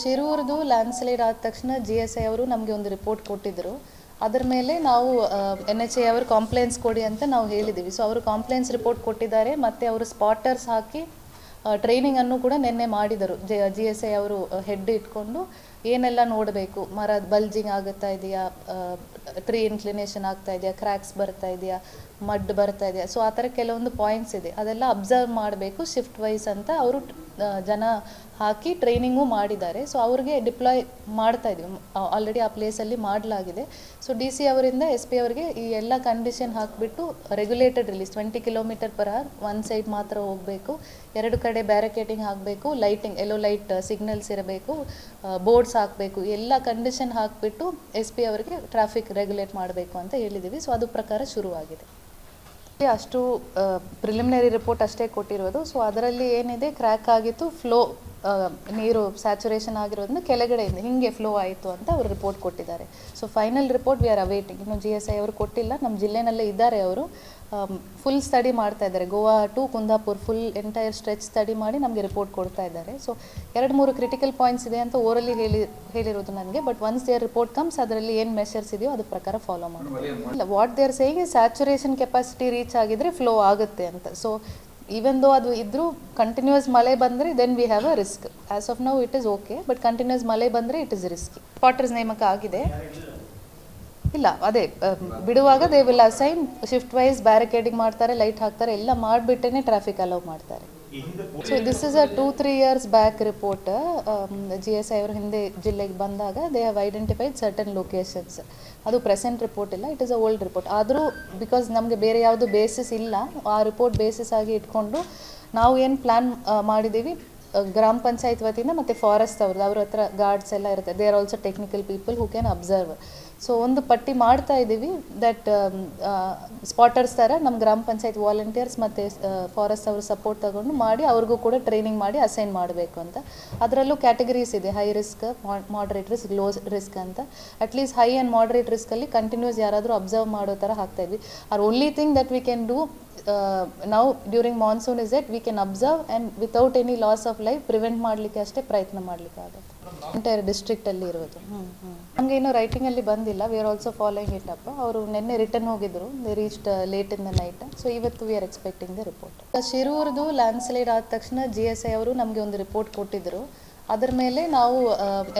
ಶಿರೂರ್ದು landslide ಆದ ತಕ್ಷಣ G S I ಅವರು ನಮಗೆ ಒಂದು ರಿಪೋರ್ಟ್ ಕೊಟ್ಟಿದ್ದರು ಅದರ ಮೇಲೆ ನಾವು ಎನ್ ಎಚ್ ಐ ಅವರು ಕಾಂಪ್ಲೇಂಟ್ಸ್ ಕೊಡಿ ಅಂತ ನಾವು ಹೇಳಿದ್ದೀವಿ ಸೊ ಅವರು ಕಾಂಪ್ಲೇಂಟ್ಸ್ ರಿಪೋರ್ಟ್ ಕೊಟ್ಟಿದ್ದಾರೆ, ಮತ್ತು ಅವರು ಸ್ಪಾಟರ್ಸ್ ಹಾಕಿ ಟ್ರೈನಿಂಗನ್ನು ಕೂಡ ನಿನ್ನೆ ಮಾಡಿದರು. ಜೆ ಜಿ ಎಸ್ ಐ ಅವರು ಹೆಡ್ ಇಟ್ಕೊಂಡು ಏನೆಲ್ಲ ನೋಡಬೇಕು? ಮರ ಬಲ್ಜಿಂಗ್ ಆಗುತ್ತಾ ಇದೆಯಾ? ಟ್ರೀ ಇನ್ಕ್ಲಿನೇಷನ್ ಆಗ್ತಾ ಇದೆಯಾ? ಕ್ರ್ಯಾಕ್ಸ್ ಬರ್ತಾ ಇದೆಯಾ? ಮಡ್ ಬರ್ತಾ ಇದೆಯಾ? ಸೊ ಆ ಥರ ಕೆಲವೊಂದು ಪಾಯಿಂಟ್ಸ್ ಇದೆ. ಅದೆಲ್ಲ ಅಬ್ಸರ್ವ್ ಮಾಡಬೇಕು ಶಿಫ್ಟ್ ವೈಸ್ ಅಂತ ಅವರು ಜನ ಹಾಕಿ ಟ್ರೈನಿಂಗು ಮಾಡಿದ್ದಾರೆ. ಸೊ ಅವ್ರಿಗೆ ಡಿಪ್ಲಾಯ್ ಮಾಡ್ತಾ ಇದ್ವಿ. ಆಲ್ರೆಡಿ ಆ ಪ್ಲೇಸಲ್ಲಿ ಮಾಡಲಾಗಿದೆ. ಸೊ ಡಿ ಸಿ ಅವರಿಂದ ಎಸ್ ಪಿ ಅವರಿಗೆ ಈ ಎಲ್ಲ ಕಂಡೀಷನ್ ಹಾಕಿಬಿಟ್ಟು regulated release twenty kilometre per hour one side ಮಾತ್ರ ಹೋಗಬೇಕು. ಎರಡು ಕಡೆ ಬ್ಯಾರಿಕೇಟಿಂಗ್ ಹಾಕಬೇಕು ಲೈಟಿಂಗ್ ಎಲ್ಲೋ ಲೈಟ್ ಸಿಗ್ನಲ್ಸ್ ಇರಬೇಕು ಬೋರ್ಡ್ಸ್ ಹಾಕಬೇಕು. ಎಲ್ಲ ಕಂಡೀಷನ್ ಹಾಕಿಬಿಟ್ಟು ಎಸ್ ಪಿ ಅವರಿಗೆ ಟ್ರಾಫಿಕ್ ರೆಗ್ಯುಲೇಟ್ ಮಾಡಬೇಕು ಅಂತ ಹೇಳಿದ್ದೀವಿ. ಸೊ ಅದು ಪ್ರಕಾರ ಶುರುವಾಗಿದೆ. ಅಷ್ಟು ಪ್ರಿಲಿಮಿನರಿ ರಿಪೋರ್ಟ್ ಅಷ್ಟೇ ಕೊಟ್ಟಿರೋದು. ಸೊ ಅದರಲ್ಲಿ ಏನಿದೆ ಕ್ರ್ಯಾಕ್ ಆಗಿತ್ತು ಫ್ಲೋ ನೀರು ಸ್ಯಾಚುರೇಷನ್ ಆಗಿರೋದ್ರಿಂದ ಕೆಳಗಡೆಯಿಂದ ಹಿಂಗೆ ಫ್ಲೋ ಆಯಿತು ಅಂತ ಅವರು ರಿಪೋರ್ಟ್ ಕೊಟ್ಟಿದ್ದಾರೆ. So final report we are awaiting ಇನ್ನು ಜಿ ಎಸ್ ಐ ಅವರು ಕೊಟ್ಟಿಲ್ಲ. ನಮ್ಮ ಜಿಲ್ಲೆನಲ್ಲೇ ಇದ್ದಾರೆ ಅವರು. ಫುಲ್ ಸ್ಟಡಿ ಮಾಡ್ತಾ ಇದ್ದಾರೆ. Goa to Kundapur full entire stretch study ಮಾಡಿ ನಮಗೆ ರಿಪೋರ್ಟ್ ಕೊಡ್ತಾ ಇದ್ದಾರೆ. ಸೊ ಎರಡು ಮೂರು ಕ್ರಿಟಿಕಲ್ ಪಾಯಿಂಟ್ಸ್ ಇದೆ ಅಂತ ಓರಲ್ಲಿ ಹೇಳಿ ಹೇಳಿರೋದು ನನಗೆ. But once their report comes ಅದರಲ್ಲಿ ಏನು ಮೆಷರ್ಸ್ ಇದೆಯೋ ಅದ್ರ ಪ್ರಕಾರ ಫಾಲೋ ಮಾಡಿ ಇಲ್ಲ what they're saying saturation capacity reach ಆಗಿದ್ರೆ ಫ್ಲೋ ಆಗುತ್ತೆ ಅಂತ. ಸೊ ಈವನ್ ದೋ ಅದು ಇದ್ರೂ ಕಂಟಿನ್ಯೂಸ್ ಮಳೆ ಬಂದರೆ then we have a risk as of now it is okay but continuous ಮಳೆ ಬಂದರೆ ಇಟ್ ಇಸ್ ರಿಸ್ಕಿ ಪಾಟರ್ಸ್ ನೇಮಕ ಆಗಿದೆ. ಇಲ್ಲ, ಅದೇ ಬಿಡುವಾಗ they will assign shift wise barricading ಮಾಡ್ತಾರೆ ಲೈಟ್ ಹಾಕ್ತಾರೆ, ಎಲ್ಲ ಮಾಡಿಬಿಟ್ಟೇ ಟ್ರಾಫಿಕ್ ಅಲೌ ಮಾಡ್ತಾರೆ. So this is a two three years back report G S I ಅವರು ಹಿಂದೆ ಜಿಲ್ಲೆಗೆ ಬಂದಾಗ they have identified certain locations ಅದು ಪ್ರೆಸೆಂಟ್ ರಿಪೋರ್ಟ್ ಇಲ್ಲ it is a old report ಆದರೂ ಬಿಕಾಸ್ ನಮಗೆ ಬೇರೆ ಯಾವುದು ಬೇಸಿಸ್ ಇಲ್ಲ, ಆ ರಿಪೋರ್ಟ್ ಬೇಸಿಸ್ ಆಗಿ ಇಟ್ಕೊಂಡು ನಾವು ಏನು ಪ್ಲ್ಯಾನ್ ಮಾಡಿದ್ದೀವಿ ಗ್ರಾಮ ಪಂಚಾಯತ್ ವತಿಯಿಂದ ಮತ್ತು ಫಾರೆಸ್ಟ್ ಅವ್ರದ್ದು, ಅವ್ರ ಹತ್ರ ಗಾರ್ಡ್ಸ್ ಎಲ್ಲ ಇರುತ್ತೆ. They are also technical people who can observe so ಒಂದು ಪಟ್ಟಿ ಮಾಡ್ತಾ ಇದ್ದೀವಿ ದಟ್ ಸ್ಪಾಟರ್ಸ್ ಥರ ನಮ್ಮ ಗ್ರಾಮ ಪಂಚಾಯತ್ ವಾಲಂಟಿಯರ್ಸ್ ಮತ್ತು ಫಾರೆಸ್ಟ್ ಅವರು ಸಪೋರ್ಟ್ ತಗೊಂಡು ಮಾಡಿ ಅವ್ರಿಗೂ ಕೂಡ ಟ್ರೈನಿಂಗ್ ಮಾಡಿ ಅಸೈನ್ ಮಾಡಬೇಕು ಅಂತ. ಅದರಲ್ಲೂ ಕ್ಯಾಟಗರೀಸ್ ಇದೆ high risk moderate risk low risk ಅಂತ. At least high and moderate ರಿಸ್ಕಲ್ಲಿ continuous ಯಾರಾದರೂ ಅಬ್ಸರ್ವ್ ಮಾಡೋ ಥರ ಹಾಕ್ತಾ ಇದ್ವಿ. Our only thing that we can do ನಾವು during monsoon is that we can observe and without any loss of life prevent ಮಾಡಲಿಕ್ಕೆ ಅಷ್ಟೇ ಪ್ರಯತ್ನ ಮಾಡಲಿಕ್ಕೆ ಆಗುತ್ತೆ. ಎಂಟೈರ್ ಡಿಸ್ಟ್ರಿಕ್ಟಲ್ಲಿ ಇರೋದು. ಹ್ಞೂ ಹ್ಞೂ ನಮಗೆ ಇನ್ನೂ ರೈಟಿಂಗಲ್ಲಿ ಬಂದಿಲ್ಲ. We are also following it up ಅವರು ನಿನ್ನೆ ರಿಟರ್ನ್ ಹೋಗಿದ್ರು. They reached late in the night so ಇವತ್ತು we are expecting the report ಶಿರೂರ್ದು landslide ಆದ ತಕ್ಷಣ ಜಿ ಎಸ್ ಐ ಅವರು ನಮಗೆ ಒಂದು ರಿಪೋರ್ಟ್ ಕೊಟ್ಟಿದ್ದರು ಅದರ ಮೇಲೆ ನಾವು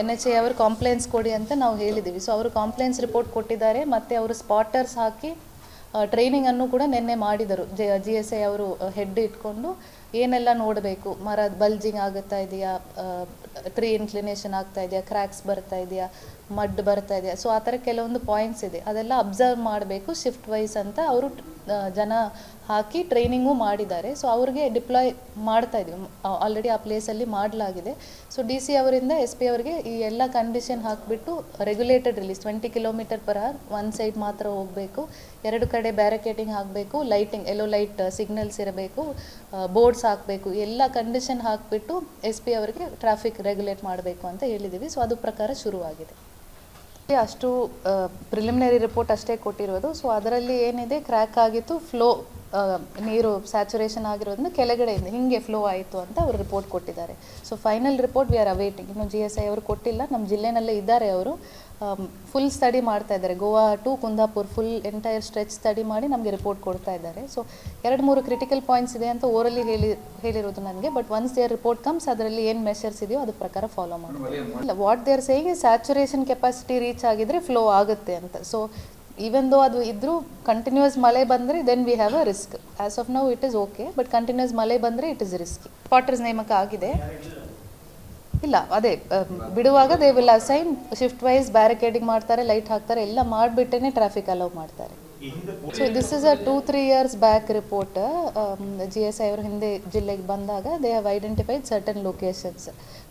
ಎನ್ ಎಚ್ ಎ ಅವರು ಕಾಂಪ್ಲೇಂಟ್ಸ್ ಕೊಡಿ ಅಂತ ನಾವು ಹೇಳಿದ್ದೀವಿ ಸೊ ಅವರು ಕಾಂಪ್ಲೇಂಟ್ಸ್ ರಿಪೋರ್ಟ್ ಕೊಟ್ಟಿದ್ದಾರೆ. ಮತ್ತು ಅವರು ಸ್ಪಾಟರ್ಸ್ ಹಾಕಿ ಟ್ರೈನಿಂಗನ್ನು ಕೂಡ ನಿನ್ನೆ ಮಾಡಿದರು. ಜೆ ಜಿ ಎಸ್ ಐ ಅವರು ಹೆಡ್ ಇಟ್ಕೊಂಡು ಏನೆಲ್ಲ ನೋಡಬೇಕು? ಮರ ಬಲ್ಜಿಂಗ್ ಆಗುತ್ತಾ ಇದೆಯಾ? ಟ್ರೀ ಇನ್ಕ್ಲಿನೇಷನ್ ಆಗ್ತಾ ಇದೆಯಾ? ಕ್ರ್ಯಾಕ್ಸ್ ಬರ್ತಾ ಇದೆಯಾ? ಮಡ್ ಬರ್ತಾ ಇದೆಯಾ? ಸೊ ಆ ಥರ ಕೆಲವೊಂದು ಪಾಯಿಂಟ್ಸ್ ಇದೆ. ಅದೆಲ್ಲ ಅಬ್ಸರ್ವ್ ಮಾಡಬೇಕು ಶಿಫ್ಟ್ ವೈಸ್ ಅಂತ ಅವರು ಜನ ಹಾಕಿ ಟ್ರೈನಿಂಗು ಮಾಡಿದ್ದಾರೆ. ಸೊ ಅವ್ರಿಗೆ ಡಿಪ್ಲಾಯ್ ಮಾಡ್ತಾ ಇದ್ವಿ ಆಲ್ರೆಡಿ ಆ ಪ್ಲೇಸಲ್ಲಿ ಮಾಡಲಾಗಿದೆ. ಸೊ ಡಿ ಸಿ ಅವರಿಂದ ಎಸ್ ಪಿ ಅವರಿಗೆ ಈ ಎಲ್ಲ ಕಂಡೀಷನ್ ಹಾಕಿಬಿಟ್ಟು regulated release twenty kilometre per hour one side ಮಾತ್ರ ಹೋಗಬೇಕು. ಎರಡು ಕಡೆ ಬ್ಯಾರಿಕೇಟಿಂಗ್ ಹಾಕಬೇಕು ಲೈಟಿಂಗ್ ಎಲ್ಲೋ ಲೈಟ್ ಸಿಗ್ನಲ್ಸ್ ಇರಬೇಕು ಬೋರ್ಡ್ಸ್ ಹಾಕಬೇಕು. ಎಲ್ಲ ಕಂಡೀಷನ್ ಹಾಕಿಬಿಟ್ಟು ಎಸ್ ಪಿ ಅವರಿಗೆ ಟ್ರಾಫಿಕ್ ರೆಗ್ಯುಲೇಟ್ ಮಾಡಬೇಕು ಅಂತ ಹೇಳಿದ್ದೀವಿ. ಸೊ ಅದು ಪ್ರಕಾರ ಶುರುವಾಗಿದೆ. ಅಷ್ಟು ಪ್ರಿಲಿಮಿನರಿ ರಿಪೋರ್ಟ್ ಅಷ್ಟೇ ಕೊಟ್ಟಿರೋದು. ಸೊ ಅದರಲ್ಲಿ ಏನಿದೆ ಕ್ರ್ಯಾಕ್ ಆಗಿತ್ತು ಫ್ಲೋ ನೀರು ಸ್ಯಾಚುರೇಷನ್ ಆಗಿರೋದ್ರಿಂದ ಕೆಳಗಡೆಯಿಂದ ಹಿಂಗೆ ಫ್ಲೋ ಆಯಿತು ಅಂತ ಅವರು ರಿಪೋರ್ಟ್ ಕೊಟ್ಟಿದ್ದಾರೆ. So final report we are awaiting ಇನ್ನು ಜಿ ಎಸ್ ಐ ಅವರು ಕೊಟ್ಟಿಲ್ಲ. ನಮ್ಮ ಜಿಲ್ಲೆನಲ್ಲೇ ಇದ್ದಾರೆ ಅವರು. ಫುಲ್ ಸ್ಟಡಿ ಮಾಡ್ತಾ ಇದ್ದಾರೆ. Goa to Kundapur full entire stretch study ಮಾಡಿ ನಮಗೆ ರಿಪೋರ್ಟ್ ಕೊಡ್ತಾ ಇದ್ದಾರೆ. ಸೊ ಎರಡು ಮೂರು ಕ್ರಿಟಿಕಲ್ ಪಾಯಿಂಟ್ಸ್ ಇದೆ ಅಂತ ಓರಲ್ಲಿ ಹೇಳಿ ಹೇಳಿರೋದು ನನಗೆ. But once their report comes ಅದರಲ್ಲಿ ಏನು ಮೆಷರ್ಸ್ ಇದೆಯೋ ಅದ್ರ ಪ್ರಕಾರ ಫಾಲೋ ಮಾಡಿ ಇಲ್ಲ what they're saying saturation capacity reach ಆಗಿದ್ರೆ ಫ್ಲೋ ಆಗುತ್ತೆ ಅಂತ. ಸೊ ಈವನ್ ದೋ ಅದು ಇದ್ರೂ ಕಂಟಿನ್ಯೂಸ್ ಮಳೆ ಬಂದರೆ then we have a risk as of now it is okay but continuous ಮಳೆ ಬಂದರೆ ಇಟ್ ಇಸ್ ರಿಸ್ಕ್ ಪಾಟರ್ಸ್ ನೇಮಕ ಆಗಿದೆ. ಇಲ್ಲ, ಅದೇ ಬಿಡುವಾಗ they will assign shift wise barricading ಮಾಡ್ತಾರೆ ಲೈಟ್ ಹಾಕ್ತಾರೆ, ಎಲ್ಲ ಮಾಡಿಬಿಟ್ಟೇ ಟ್ರಾಫಿಕ್ ಅಲೌ ಮಾಡ್ತಾರೆ. So this is a two three years back report G S I ಅವರು ಹಿಂದೆ ಜಿಲ್ಲೆಗೆ ಬಂದಾಗ they have identified certain locations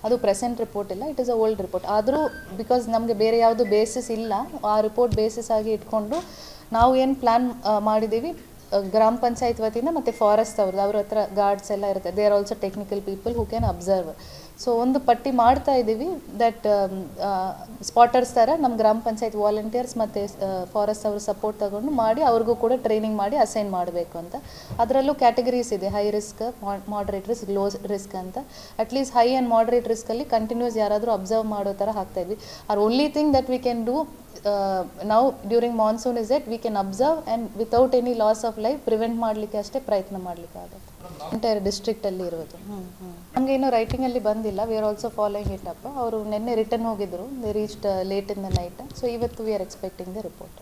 ಅದು ಪ್ರೆಸೆಂಟ್ ರಿಪೋರ್ಟ್ ಇಲ್ಲ it is a old report ಆದರೂ ಬಿಕಾಸ್ ನಮಗೆ ಬೇರೆ ಯಾವುದು ಬೇಸಿಸ್ ಇಲ್ಲ, ಆ ರಿಪೋರ್ಟ್ ಬೇಸಿಸ್ ಆಗಿ ಇಟ್ಕೊಂಡು ನಾವು ಏನು ಪ್ಲ್ಯಾನ್ ಮಾಡಿದ್ದೀವಿ ಗ್ರಾಮ ಪಂಚಾಯತ್ ವತಿಯಿಂದ ಮತ್ತು ಫಾರೆಸ್ಟ್ ಅವ್ರದ್ದು. ಅವ್ರ ಹತ್ರ ಗಾರ್ಡ್ಸ್ ಎಲ್ಲ ಇರುತ್ತೆ. They are also technical people who can observe so ಒಂದು ಪಟ್ಟಿ ಮಾಡ್ತಾ ಇದ್ದೀವಿ ದಟ್ ಸ್ಪಾಟರ್ಸ್ ಥರ ನಮ್ಮ ಗ್ರಾಮ ಪಂಚಾಯತ್ ವಾಲಂಟಿಯರ್ಸ್ ಮತ್ತು ಫಾರೆಸ್ಟ್ ಅವರು ಸಪೋರ್ಟ್ ತಗೊಂಡು ಮಾಡಿ ಅವ್ರಿಗೂ ಕೂಡ ಟ್ರೈನಿಂಗ್ ಮಾಡಿ ಅಸೈನ್ ಮಾಡಬೇಕು ಅಂತ. ಅದರಲ್ಲೂ ಕ್ಯಾಟಗರೀಸ್ ಇದೆ high risk moderate risk low risk ಅಂತ. At least high and moderate ರಿಸ್ಕಲ್ಲಿ continuous ಯಾರಾದರೂ ಅಬ್ಸರ್ವ್ ಮಾಡೋ ಥರ ಹಾಕ್ತಾ ಇದ್ವಿ. Our only thing that we can do ನಾವು during monsoon is that we can observe and without any loss of life prevent ಮಾಡಲಿಕ್ಕೆ ಅಷ್ಟೇ ಪ್ರಯತ್ನ ಮಾಡಲಿಕ್ಕೆ ಆಗುತ್ತೆ. ಎಂಟೈರ್ ಡಿಸ್ಟ್ರಿಕ್ಟಲ್ಲಿ ಇರೋದು. ನಮಗೆ ಇನ್ನೂ ರೈಟಿಂಗಲ್ಲಿ ಬಂದಿಲ್ಲ. We are also following it up ಅವರು ನಿನ್ನೆ ರಿಟರ್ನ್ ಹೋಗಿದ್ರು. They reached late in the night so ಇವತ್ತು we are expecting the report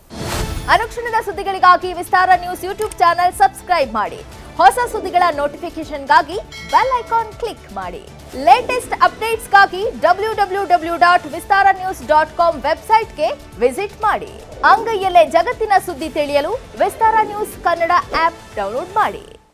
ಅನುಕ್ಷಣದ ಸುದ್ದಿಗಳಿಗಾಗಿ Vistara news YouTube channel subscribe ಮಾಡಿ. ಹೊಸ ಸುದ್ದಿಗಳ ನೋಟಿಫಿಕೇಶನ್ಗಾಗಿ ಬೆಲ್ ಐಕಾನ್ ಕ್ಲಿಕ್ ಮಾಡಿ. Latest ಅಪ್ಡೇಟ್ಸ್ಗಾಗಿ W W W dot Vistara news dot com ವೆಬ್ಸೈಟ್ಗೆ ವಿಸಿಟ್ ಮಾಡಿ. ಅಂಗೈಯಲ್ಲೇ ಜಗತ್ತಿನ ಸುದ್ದಿ ತಿಳಿಯಲು Vistara news Kannada app download ಮಾಡಿ.